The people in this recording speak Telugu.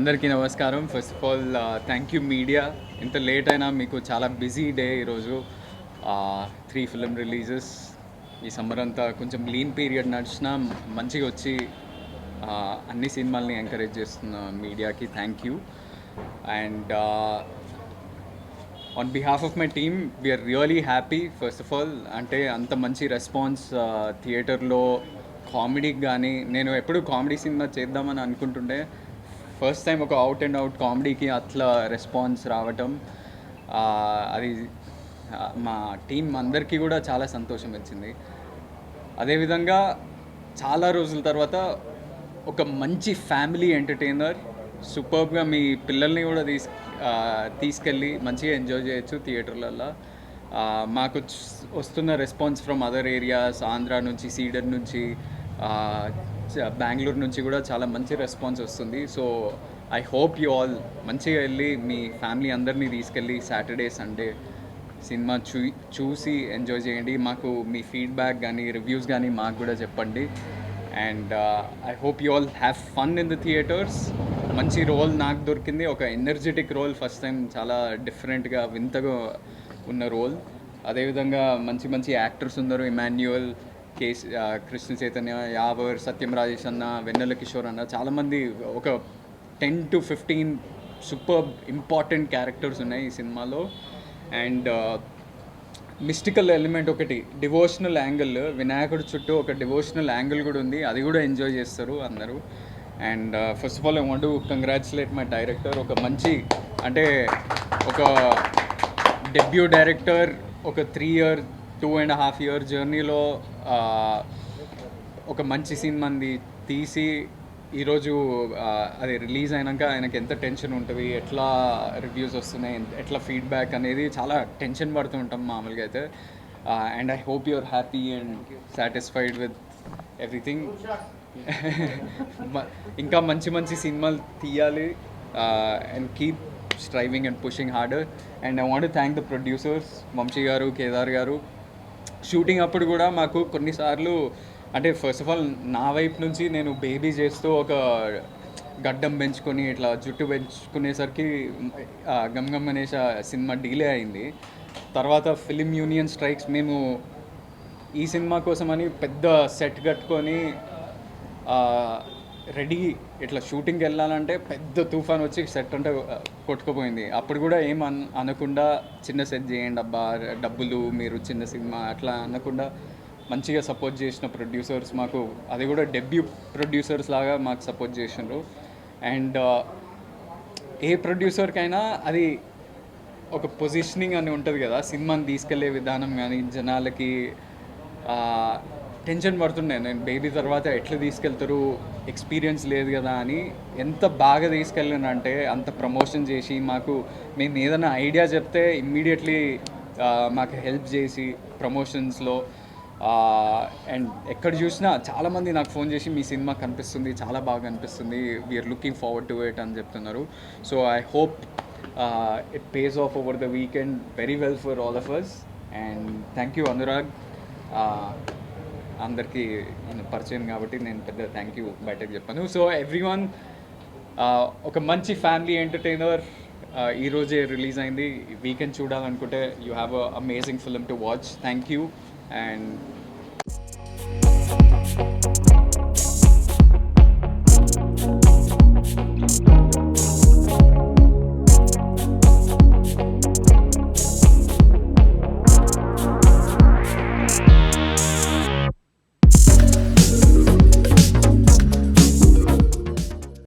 అందరికీ నమస్కారం. First of all thank you media ఇంత లేట్ అయినా మీకు చాలా బిజీ డే ఈరోజు. త్రీ ఫిలిం రిలీజెస్ ఈ సమ్మర్ అంతా కొంచెం లీన్ పీరియడ్ నడిచినా మంచిగా వచ్చి uh, అన్ని సినిమాల్ని ఎంకరేజ్ చేస్తున్న మీడియాకి thank you and on behalf of my team we are really happy first of all అంటే అంత మంచి రెస్పాన్స్ థియేటర్లో కామెడీకి కానీ నేను ఎప్పుడు కామెడీ సినిమా చేద్దామని అనుకుంటుండే. ఫస్ట్ టైం ఒక అవుట్ అండ్ అవుట్ కామెడీకి అట్లా రెస్పాన్స్ రావటం అది మా టీం అందరికీ కూడా చాలా సంతోషం ఇచ్చింది అదేవిధంగా చాలా రోజుల తర్వాత ఒక మంచి ఫ్యామిలీ ఎంటర్టైనర్ సూపర్గా మీ పిల్లల్ని కూడా తీసు తీసుకెళ్ళి మంచిగా ఎంజాయ్ చేయొచ్చు థియేటర్లలో మాకు వస్తున్న response from other areas Andhra నుంచి సీడర్ నుంచి బెంగళూరు నుంచి కూడా చాలా మంచి రెస్పాన్స్ వస్తుంది. So I hope you all మంచిగా వెళ్ళి మీ ఫ్యామిలీ అందరినీ తీసుకెళ్ళి సాటర్డే సండే సినిమా చూ చూసి ఎంజాయ్ చేయండి. మాకు మీ ఫీడ్బ్యాక్ కానీ రివ్యూస్ కానీ మాకు కూడా చెప్పండి. And I hope you all have fun in the theatres. మంచి రోల్ నాకు దొరికింది. ఒక ఎనర్జెటిక్ రోల్ ఫస్ట్ టైం చాలా డిఫరెంట్గా వింతగా ఉన్న రోల్. అదేవిధంగా మంచి మంచి యాక్టర్స్ ఉన్నారు. ఇమాన్యువల్ కేస్ కృష్ణ చైతన్య యావర్ సత్యం రాజేష్ అన్న వెన్నెల కిషోర్ అన్న చాలామంది ఒక ten to fifteen super important characters ఉన్నాయి ఈ సినిమాలో. అండ్ మిస్టికల్ ఎలిమెంట్ ఒకటి డివోషనల్ యాంగిల్ వినాయకుడి చుట్టూ ఒక డివోషనల్ యాంగిల్ కూడా ఉంది అది కూడా ఎంజాయ్ చేస్తారు అందరూ. And first of all I want congratulate my director ఒక మంచి అంటే ఒక డెబ్యూ డైరెక్టర్ ఒక three year two and half year జర్నీలో ఒక మంచి సినిమాని తీసి ఈరోజు అది రిలీజ్ అయినాక ఆయనకి ఎంత టెన్షన్ ఉంటుంది ఎట్లా రివ్యూస్ వస్తున్నాయి ఎట్లా ఫీడ్బ్యాక్ అనేది చాలా టెన్షన్ పడుతూ ఉంటాం మామూలుగా అయితే. And I hope your happy and satisfied with everything. ఇంకా మంచి మంచి సినిమాలు తీయాలి and keep striving and pushing harder. And I want thank the producers Vamsi గారు కేదార్ గారు షూటింగ్ అప్పుడు కూడా మాకు కొన్నిసార్లు అంటే ఫస్ట్ ఆఫ్ ఆల్ నా వైపు నుంచి నేను బేబీ చేస్తూ ఒక గడ్డం పెంచుకొని ఇట్లా జుట్టు పెంచుకునేసరికి గమ్ గమ్ అనేస సినిమా డీలే అయింది. తర్వాత ఫిలిం యూనియన్ స్ట్రైక్స్ మేము ఈ సినిమా కోసమని పెద్ద సెట్ కట్టుకొని రెడీ ఇట్లా షూటింగ్కి వెళ్ళాలంటే పెద్ద తుఫాన్ వచ్చి సెట్ అంటే కొట్టుకుపోయింది. అప్పుడు కూడా ఏం అన్ అనకుండా చిన్న సెట్ చేయండి అబ్బా డబ్బులు మీరు చిన్న సినిమా అట్లా అనకుండా మంచిగా సపోర్ట్ చేసిన ప్రొడ్యూసర్స్ మాకు అది కూడా డెబ్యూ ప్రొడ్యూసర్స్ లాగా మాకు సపోర్ట్ చేసినారు అండ్ ఏ ప్రొడ్యూసర్కైనా అది ఒక పొజిషనింగ్ అని ఉంటుంది కదా సినిమాని తీసుకెళ్ళే విధానం కానీ జనాలకి టెన్షన్ పడుతుండే. నేను బేబీ తర్వాత ఎట్లా తీసుకెళ్తారు? ఎక్స్పీరియన్స్ లేదు కదా అని ఎంత బాగా తీసుకెళ్ళానంటే అంత ప్రమోషన్ చేసి మాకు మేము ఏదైనా ఐడియా చెప్తే ఇమ్మీడియట్లీ మాకు హెల్ప్ చేసి ప్రమోషన్స్లో అండ్ ఎక్కడ చూసినా చాలామంది నాకు ఫోన్ చేసి మీ సినిమా కనిపిస్తుంది చాలా బాగా కనిపిస్తుంది we are looking forward to it అని చెప్తున్నారు. So I hope it pays off over the weekend very well for all of us and thank you Anurag అందరికీ నేను పరిచయం కాబట్టి నేను పెద్ద థ్యాంక్ యూ బయటకు చెప్పాను. సో ఎవ్రీ వన్ ఒక మంచి ఫ్యామిలీ ఎంటర్టైనర్ ఈరోజే రిలీజ్ అయింది. వీకెండ్ చూడాలనుకుంటే you have a amazing film to watch thank you and